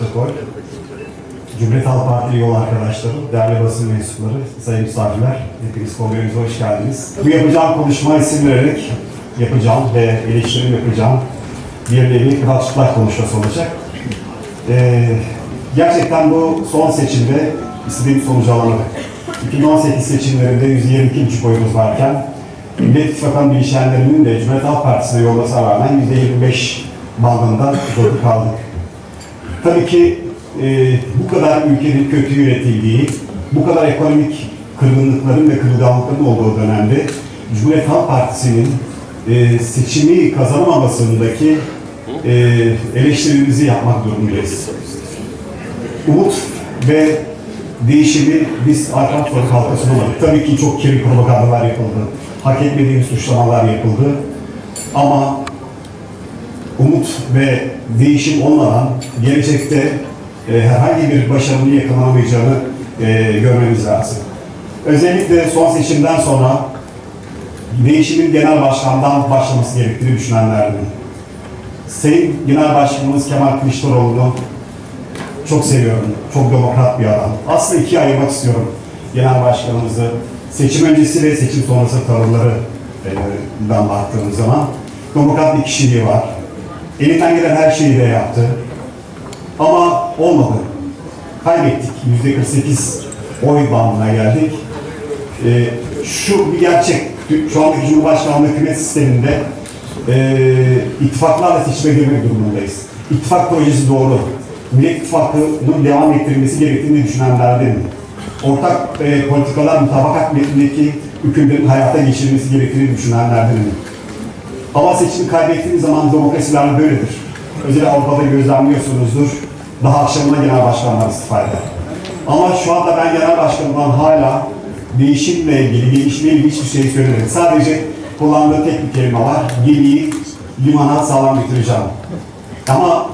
protokol. Cumhuriyet Halk Partili yol arkadaşları, değerli basın mensupları, sayın misafirler, hepiniz kongremize hoş geldiniz. Bu yapacağım konuşma isim vererek yapacağım ve eleştirim yapacağım bir nevi Kıvat konuşması olacak. Ee, gerçekten bu son seçimde istediğim sonucu alamadık. 2018 seçimlerinde 122. oyumuz varken Millet İttifakı'nın bileşenlerinin de Cumhuriyet Halk Partisi'ne yollamasına rağmen %25 bandında zorlu kaldık. Tabii ki e, bu kadar ülkenin kötü yönetildiği, bu kadar ekonomik kırgınlıkların ve kırılganlıkların olduğu dönemde Cumhuriyet Halk Partisi'nin e, seçimi kazanamamasındaki e, eleştirimizi yapmak durumundayız. Umut ve değişimi biz arka sokak halka sunamadık. Tabii ki çok kirli propagandalar yapıldı. Hak etmediğimiz suçlamalar yapıldı. Ama umut ve değişim olmadan gelecekte e, herhangi bir başarının yakalamayacağını e, görmemiz lazım. Özellikle son seçimden sonra değişimin genel başkandan başlaması gerektiğini düşünenlerdim. Sayın Genel Başkanımız Kemal Kılıçdaroğlu'nu çok seviyorum. Çok demokrat bir adam. Aslında ikiye ayırmak istiyorum genel başkanımızı. Seçim öncesi ve seçim sonrası tavırlarından baktığımız zaman demokrat bir kişiliği var. Elinden gelen her şeyi de yaptı. Ama olmadı. Kaybettik. Yüzde 48 oy bandına geldik. Ee, şu bir gerçek. Şu andaki Cumhurbaşkanlığı hükümet sisteminde e, ittifaklarla seçime girmek durumundayız. İttifak projesi doğru. Millet İttifakı'nın devam ettirilmesi gerektiğini düşünenlerdenim. Ortak e, politikalar mutabakat metnindeki hükümlerin hayata geçirilmesi gerektiğini düşünenlerdenim. Ama seçimi kaybettiğiniz zaman demokrasiler böyledir. Özellikle Avrupa'da gözlemliyorsunuzdur. Daha akşamına genel başkanlar istifa eder. Ama şu anda ben genel başkanımdan hala değişimle ilgili, gelişmeyle ilgili hiçbir şey söylemedim. Sadece kullandığı tek bir kelime var. Gemiyi limana sağlam getireceğim. Ama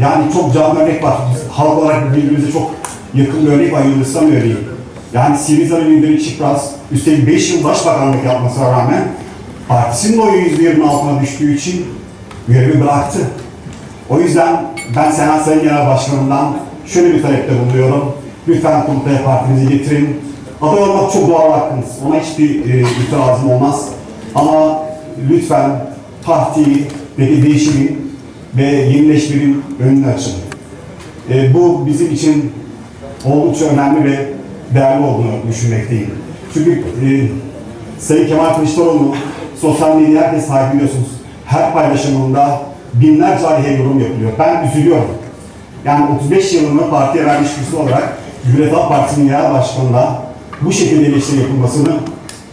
yani çok canlı örnek var. Biz halk olarak birbirimize çok yakın bir örnek var Yunanistan örneği. Yani Siriza'nın lideri Çipras, üstelik 5 yıl başbakanlık yapmasına rağmen partisinin oyu %20'nin altına düştüğü için görevi bıraktı. O yüzden ben Senat Sayın Genel Başkanı'ndan şöyle bir talepte bulunuyorum. Lütfen kurultaya partimizi getirin. Aday olmak çok doğal hakkınız. Ona hiçbir e, itirazım olmaz. Ama lütfen partiyi ve değişimin ve yenileşmenin önünü açın. E, bu bizim için oldukça önemli ve değerli olduğunu düşünmekteyim. Çünkü e, Sayın Kemal Kılıçdaroğlu sosyal medyayı herkes takip ediyorsunuz. Her paylaşımında binlerce aleyhe yorum yapılıyor. Ben üzülüyorum. Yani 35 yılını partiye vermiş birisi olarak Halk Partisi'nin genel başkanına bu şekilde eleştiri yapılmasını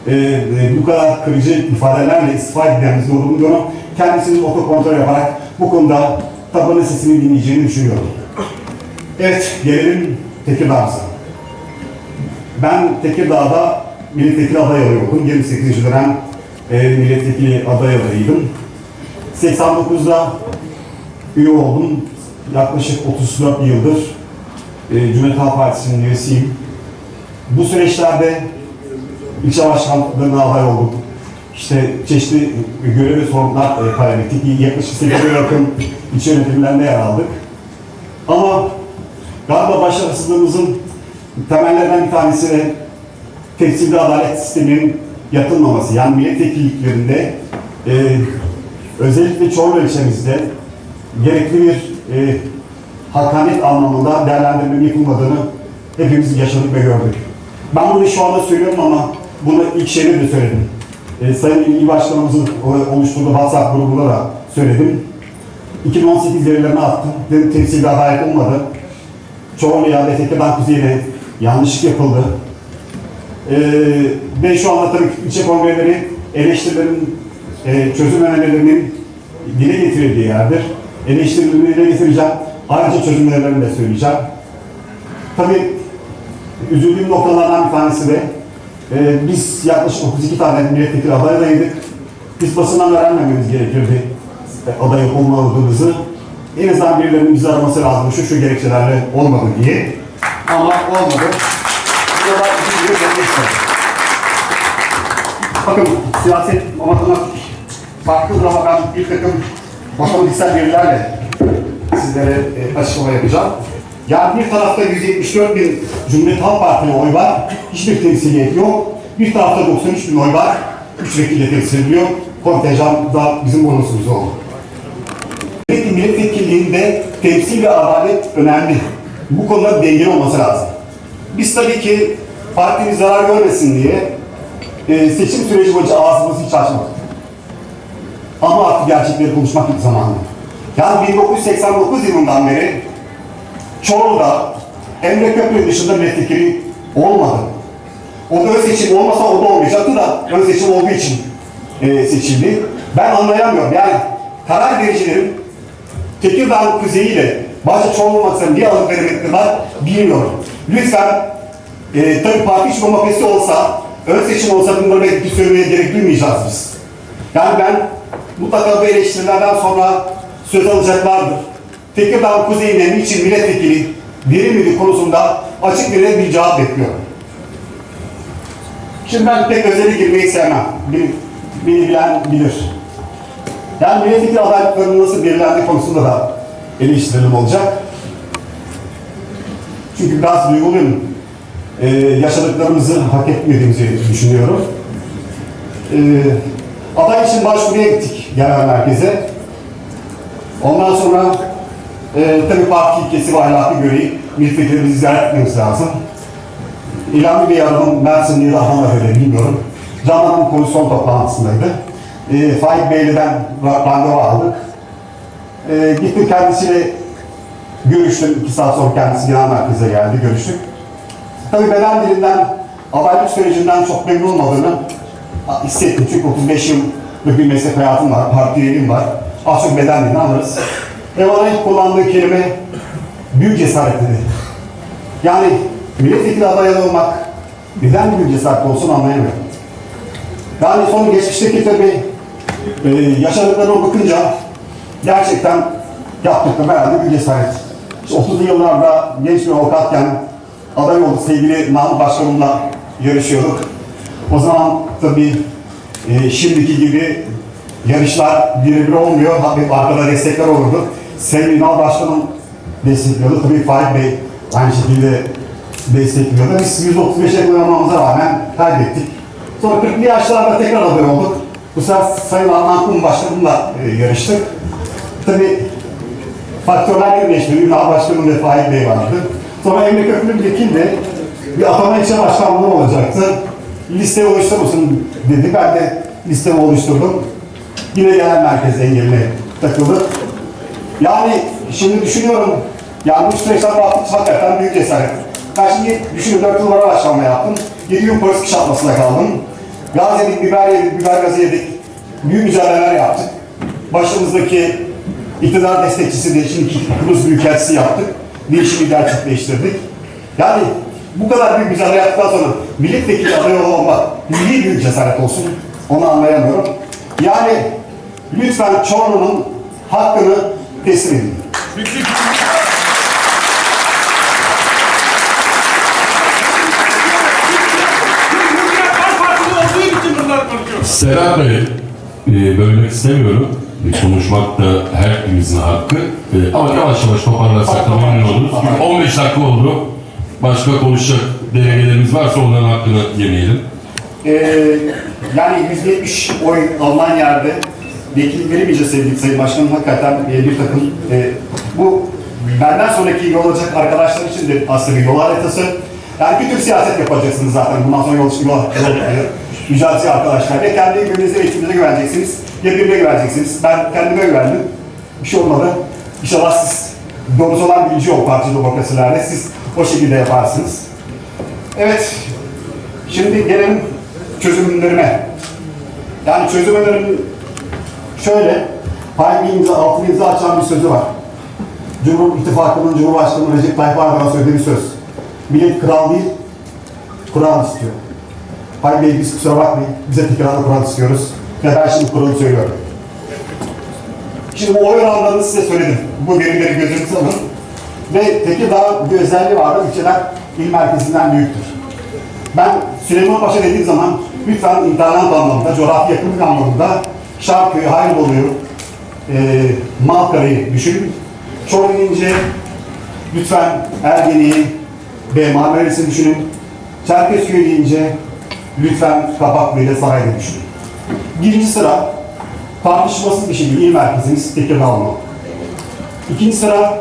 e, e, bu kadar kırıcı ifadelerle istifa edildiğimiz yorumluyorum. Kendisinin otokontrol yaparak bu konuda tabanın sesini dinleyeceğini düşünüyorum. Evet, gelelim Tekirdağ'ımıza. Ben Tekirdağ'da milletvekili aday oldum. 28. dönem e, milletvekili aday adayıydım. 89'da üye oldum. Yaklaşık 34 yıldır e, Cumhuriyet Halk Partisi'nin üyesiyim. Bu süreçlerde ilçe başkanlığına aday olduk. İşte çeşitli görev ve sorumlular e, kalem ettik. Yaklaşık 8'e yakın ilçe yönetimlerinde yer aldık. Ama galiba başarısızlığımızın temellerinden bir tanesi de temsilde adalet sisteminin yatılmaması. Yani milletvekilliklerinde e, özellikle Çorlu ilçemizde gerekli bir e, hakaret anlamında değerlendirmenin yapılmadığını hepimiz yaşadık ve gördük. Ben bunu şu anda söylüyorum ama bunu ilk şeyde de söyledim. E, Sayın İl Başkanımızın oluşturduğu WhatsApp grubunda da söyledim. 2018 verilerini attım. Dedim temsilde adalet olmadı. Çorlu ya Tekirdağ Kuzey'de yanlışlık yapıldı. Ee, ve şu anda ilçe kongreleri eleştirilerin, e, çözüm önerilerinin dile getirildiği yerdir. Eleştirilerini dile getireceğim. Ayrıca çözüm önerilerini de söyleyeceğim. Tabii üzüldüğüm noktalardan bir tanesi de e, biz yaklaşık 32 tane milletvekili aday adayıydık. Biz basından öğrenmememiz gerekirdi e, aday olmadığımızı. En azından birilerinin bizi araması lazım. Şu şu gerekçelerle olmadı diye. Ama olmadı. Bakın siyaset matematik zaman ben bir takım matematiksel verilerle sizlere e, açıklama yapacağım. Yani bir tarafta 174 bin Cumhuriyet Halk Partisi'ne oy var, hiçbir temsiliyet yok. Bir tarafta 93 bin oy var, 3 vekille temsil ediliyor. Kontenjan da bizim bonusumuz oldu. Millet milletvekilliğinde temsil ve adalet önemli. Bu konuda dengeli olması lazım. Biz tabii ki partimiz zarar görmesin diye e, seçim süreci boyunca ağzımızı hiç açmadık. Ama artık gerçekleri konuşmak zamanı. Yani 1989 yılından beri Çorlu'da Emre Köprü dışında milletvekili olmadı. O da ön seçim olmasa o da olmayacaktı da ön seçim olduğu için e, seçildi. Ben anlayamıyorum. Yani karar vericilerin Tekirdağ kuzeyiyle başta Çorlu olmak üzere niye alıp veremediler bilmiyorum. Lütfen e, tabii parti içi demokrasi olsa, ön seçim olsa bunları belki söylemeye gerek duymayacağız biz. Yani ben mutlaka bu eleştirilerden sonra söz alacaklardır. Tekirdağ kuzeyinde niçin milletvekili verilmediği konusunda açık bir bir cevap bekliyorum. Şimdi ben pek özele girmeyi sevmem. Beni, beni bilen bilir. Yani milletvekili adaylıklarının nasıl belirlendiği konusunda da eleştirilim olacak. Çünkü biraz duyguluyum. Ee, yaşadıklarımızı hak etmediğimizi düşünüyorum. Ee, aday için başvuruya gittik genel merkeze. Ondan sonra e, tabii parti ilkesi ve ahlaki göreyi milletvekillerimizi ziyaret etmemiz lazım. İlhami Bey aradım, Mersin diye de Adana öyle bilmiyorum. Canlı'nın komisyon toplantısındaydı. E, Faik Beyli'den ra- randevu aldık. E, gittim kendisiyle görüştüm. İki saat sonra kendisi genel merkeze geldi, görüştük. Tabii beden dilinden, adaylık sürecinden çok memnun olmadığını hissettim. Çünkü 35 yıllık bir meslek hayatım var, parti üyeliğim var. Az çok beden dilini anlarız. Ve bana ilk kullandığı kelime büyük cesaret dedi. Yani milletvekili adayı olmak neden büyük cesaret olsun anlayamıyorum. Yani son geçmişteki tabii e, yaşadıklarına bakınca gerçekten yaptıklarım herhalde büyük cesaret. İşte 30'lu yıllarda genç bir avukatken aday olduk sevgili Namık Başkanım'la yarışıyorduk. O zaman tabii e, şimdiki gibi yarışlar birebir olmuyor. Hafif arkada destekler olurdu. Sevgili Namık Başkanım destekliyordu. Tabii Faik Bey aynı şekilde destekliyordu. Biz 135'e oynamamıza rağmen kaybettik. Sonra 40'lı yaşlarda tekrar aday olduk. Bu sefer Sayın Adnan Kum Başkanım'la e, yarıştık. Tabii faktörler birleşti. Ünal Başkanım ve Faik Bey vardı. Sonra Emre Köprülü de bir atama ilçe başkanlığı olacaktı. Liste oluşturursun dedi. Ben de listemi oluşturdum. Yine genel merkez engeline takıldı. Yani şimdi düşünüyorum, yani bu süreçten baktık hakikaten büyük cesaret. Ben şimdi düşünüyorum, 4 yıllara başlama yaptım. 7 gün polis kışatmasına kaldım. Gaz yedik, biber yedik, biber gazı yedik. Büyük mücadeleler yaptık. Başımızdaki iktidar destekçisi de şimdi Kıbrıs Büyükelçisi yaptık. Değişimi gerçekleştirdik. Yani bu kadar büyük mücadele yaptıktan sonra milletvekili adayı olmak niye büyük cesaret olsun onu anlayamıyorum. Yani lütfen Çorlu'nun hakkını teslim edin. Serhat Bey, e, bölmek istemiyorum. Konuşmak da hepimizin hakkı. E, ama yavaş yavaş toparlarsak da memnun oluruz. Çünkü 15 dakika oldu. Başka konuşacak delegelerimiz varsa onların hakkını yemeyelim. Ee, yani 170 oy alınan yerde vekillik veremeyeceğiz sevgili Sayın Başkanım. Hakikaten e, bir takım e, bu benden sonraki yol alacak arkadaşlar için de aslında bir yol haritası. Yani bir tür siyaset yapacaksınız zaten. Bundan sonra yol, yol, yol mücadelesi arkadaşlar. Ve kendi güveninize ve içinize güveneceksiniz. Ya birbirine güveneceksiniz. Ben kendime güvendim. Bir şey olmadı. İnşallah siz doğrusu olan bilgi o parti demokrasilerde. Siz o şekilde yaparsınız. Evet, Şimdi gelelim çözüm önerime. Yani çözüm önerim şöyle, pay bir imza, altın imza açan bir sözü var. Cumhur İttifakı'nın Cumhurbaşkanı Recep Tayyip Erdoğan söylediği bir söz. Millet kral değil, kural istiyor. Pay Bey biz kusura bakmayın, bize tekrarda kural istiyoruz. Ve ben şimdi kuralı söylüyorum. Şimdi oy oranlarını size söyledim. Bu verileri gözünüze alın. Ve Tekirdağ bir özelliği vardı, ülkeden il merkezinden büyüktür. Ben Süleyman Paşa dediğim zaman lütfen internet anlamında, coğrafi yakınlık anlamında Şarköy'ü, Hayribolu'yu, e, Malkara'yı düşünün. Çorlu deyince lütfen Ergeni'yi ve Marmaris'i düşünün. Çerkezköy deyince lütfen Kapaklı ile Saray'da düşünün. Birinci sıra tartışmasız bir şekilde il merkezimiz Tekirdağ olmalı. İkinci sıra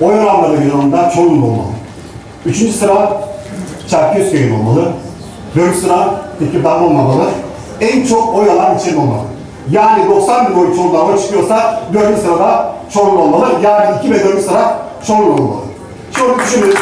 oy oranları yanında Çorlu'nun olmalı. Üçüncü sıra Çerkezköy'ün olmalı. Dördüncü sıra Tekirdağ olmamalı. En çok oy alan ilçenin olmalı. Yani 90 bin oy Çorlu'da oy çıkıyorsa dördüncü sırada Çorlu olmalı. Yani iki ve dördüncü sıra Çorlu olmalı. Şöyle düşünün.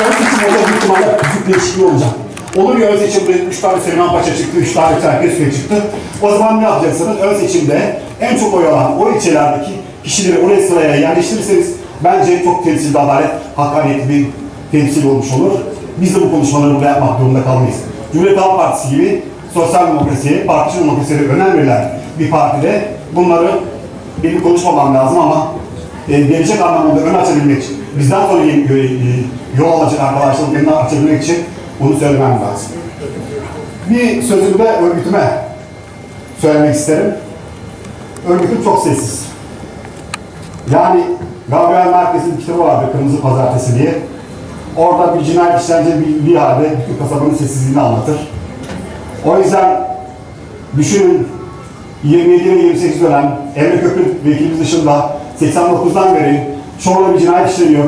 Ön seçim olacak, büyük ihtimalle küçük değişikliği olacak. Olur ya ön seçimde 3 tane Süleyman Paşa çıktı, 3 tane Çerkezköy çıktı. O zaman ne yapacaksınız? Ön seçimde en çok oy alan o ilçelerdeki kişileri oraya sıraya yerleştirirseniz bence çok temsilde adalet, hakkaniyetli bir temsil olmuş olur. Biz de bu konuşmaları burada yapmak durumunda kalmayız. Cumhuriyet Halk Partisi gibi sosyal demokrasiye, partici demokrasiye önem verilen bir partide bunları benim konuşmamam lazım ama e, gelecek anlamında ön açabilmek için, bizden sonra yol alacak arkadaşların önünü açabilmek için bunu söylemem lazım. Bir sözümü de örgütüme söylemek isterim. Örgütüm çok sessiz. Yani Gabriel Merkez'in kitabı vardı Kırmızı Pazartesi diye. Orada bir cinayet işlence bir halde bütün kasabanın sessizliğini anlatır. O yüzden düşünün 27 ve 28 dönem Emre Köprü vekilimiz dışında 89'dan beri Çorlu'da bir cinayet işleniyor.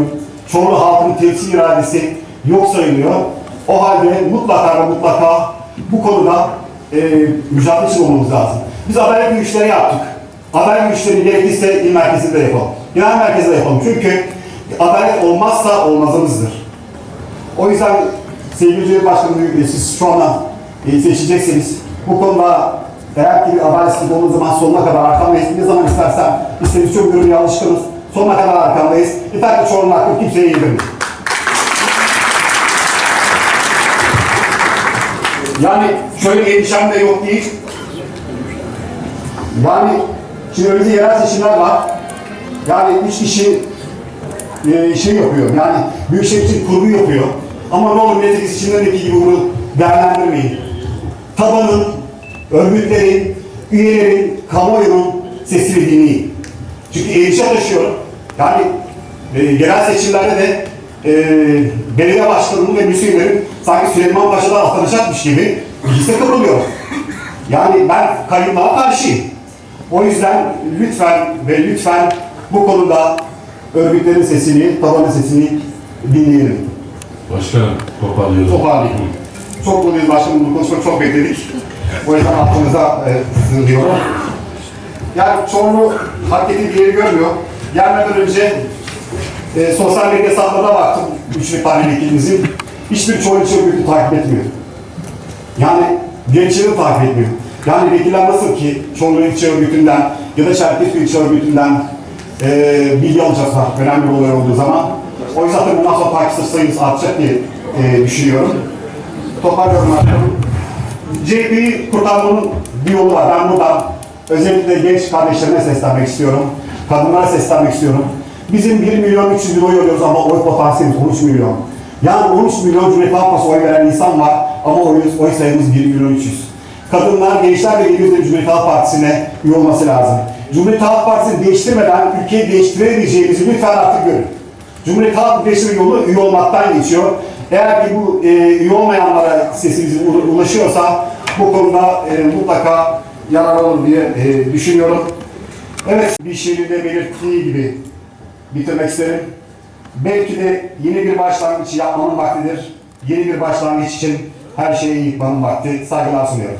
Çorlu halkının temsil iradesi yok sayılıyor. O halde mutlaka ve mutlaka bu konuda e, mücadele için olmamız lazım. Biz adalet yürüyüşleri yaptık. Adalet yürüyüşleri gerekirse il merkezinde yapalım. Genel merkezde yapalım. Çünkü adalet olmazsa olmazımızdır. O yüzden sevgili Cumhuriyet Başkanı e, siz şu anda e, seçeceksiniz. Bu konuda eğer ki bir adaletsizlik olduğu zaman sonuna kadar arkamdayız. Ne zaman istersen istediğiniz çok görmeye alışkınız. Sonuna kadar arkamdayız. Yeter ki Çorlu'nun hakkı kimseye yedirmeyin. Yani şöyle endişem de yok değil. Yani şimdi önümüzde yerel seçimler var. Yani üç kişi e, şey yapıyor. Yani Büyükşehir kurgu yapıyor. Ama ne olur milletvekili seçimlerindeki gibi bunu değerlendirmeyin. Tabanın, örgütlerin, üyelerin, kamuoyunun sesini dinleyin. Çünkü endişe taşıyor. Yani e, yerel seçimlerde de e, belediye başkanının ve müseylerin sanki Süleyman Paşa'dan atanacakmış gibi liste kuruluyor. Yani ben kayıplığa karşıyım. O yüzden lütfen ve lütfen bu konuda örgütlerin sesini, tabanın sesini dinleyelim. Başkanım toparlayalım. Toparlayalım. Çok mutluyuz başkanım, bu konuşmayı çok bekledik. O yüzden aklınıza e, sığınıyorum. Yani ettiği bir yeri görmüyor. Gelmeden önce e, sosyal medya hesaplarına baktım. Üçlü tane vekilimizin. Hiçbir Çorlu ilçe örgütü takip etmiyor. Yani gençleri takip etmiyor. Yani vekiller nasıl ki Çorlu ilçe örgütünden ya da Çerkezköy ilçe örgütünden e, bilgi alacaklar önemli bir olay olduğu zaman. O yüzden tabii bundan sonra takipçi sayımız artacak diye e, düşünüyorum. Toparlıyorum arkadaşlarım. CHP'yi kurtarmanın bir yolu var. Ben buradan özellikle genç kardeşlerime seslenmek istiyorum. Kadınlara seslenmek istiyorum. Bizim 1 milyon 300 bin oy alıyoruz ama oy potansiyelimiz 13 milyon. Yani 13 milyon Cumhuriyet Halk Partisi oy veren insan var ama oy, oy sayımız 1 milyon 300. Kadınlar, gençler ve geliyoruz Cumhuriyet Halk Partisi'ne üye olması lazım. Cumhuriyet Halk Partisi'ni değiştirmeden ülkeyi değiştiremeyeceğimizi lütfen artık görün. Cumhuriyet Halk Birleşimi yolu üye olmaktan geçiyor. Eğer ki bu e, üye olmayanlara sesimiz ulaşıyorsa bu konuda e, mutlaka yarar olur diye e, düşünüyorum. Evet, bir şiirinde belirttiği gibi bitirmek isterim. Belki de yeni bir başlangıç yapmanın vaktidir. Yeni bir başlangıç için her şeyi yıkmanın vakti. Saygılar sunuyorum.